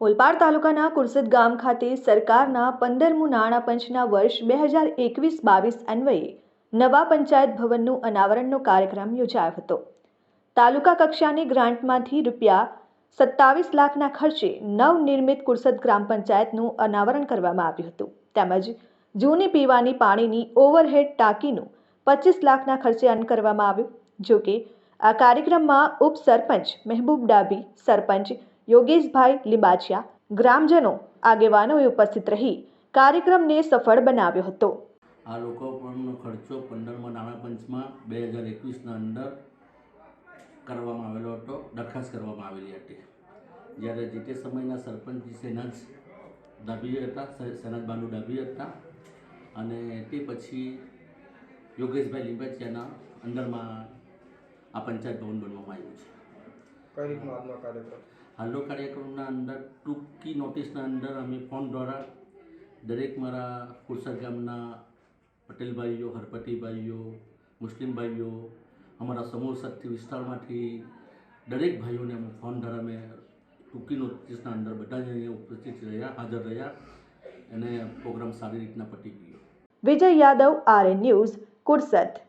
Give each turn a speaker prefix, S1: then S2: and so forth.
S1: ઓલપાડ તાલુકાના કુરસદ ગામ ખાતે સરકારના પંદરમું નાણાં પંચના વર્ષ બે હજાર એકવીસ બાવીસ અન્વયે નવા પંચાયત ભવનનું અનાવરણનો કાર્યક્રમ યોજાયો હતો. તાલુકા કક્ષાની ગ્રાન્ટમાંથી રૂપિયા સત્તાવીસ લાખના ખર્ચે નવનિર્મિત કુરસદ ગ્રામ પંચાયતનું અનાવરણ કરવામાં આવ્યું હતું. તેમજ જૂની પીવાની પાણીની ઓવરહેડ ટાંકીનું પચીસ લાખના ખર્ચે અન્ન કરવામાં આવ્યું. જોકે આ કાર્યક્રમમાં ઉપસરપંચ મહેબૂબ ડાભી, સરપંચ યોગેશભાઈ લિંબાચિયા ગ્રામજનો આગેવાનોએ ઉપસ્થિત રહી કાર્યક્રમને સફળ બનાવ્યો હતો.
S2: આ લોકો પણ ખર્ચો પંદરમાં નાણાં પંચમાં બે હજાર એકવીસના અંદર કરવામાં આવેલો હતો દરખાસ્ત કરવામાં આવેલી હતી. જ્યારે જે તે સમયના સરપંચ સેનાજ ડાભી હતા સેનાજ બાનુ ડાભી હતા અને તે પછી યોગેશભાઈ લીંબાચિયાના અંદરમાં આ પંચાયત ભવન બનવામાં આવ્યું છે. હાલનો કાર્યક્રમના અંદર, ટૂંકી નોટિસના અંદર અમે ફોન દ્વારા દરેક મારા કુરસદ ગામના પટેલ ભાઈઓ હરપટી ભાઈઓ મુસ્લિમ ભાઈઓ અમારા સમૂહ શક્તિ વિસ્તારમાંથી દરેક ભાઈઓને અમે ફોન દ્વારા અમે ટૂંકી નોટિસના અંદર બધા જ ઉપસ્થિત રહ્યા, હાજર રહ્યા અને પ્રોગ્રામ સારી રીતના પતી ગયો.
S1: Vijay Yadav R N news Kursad.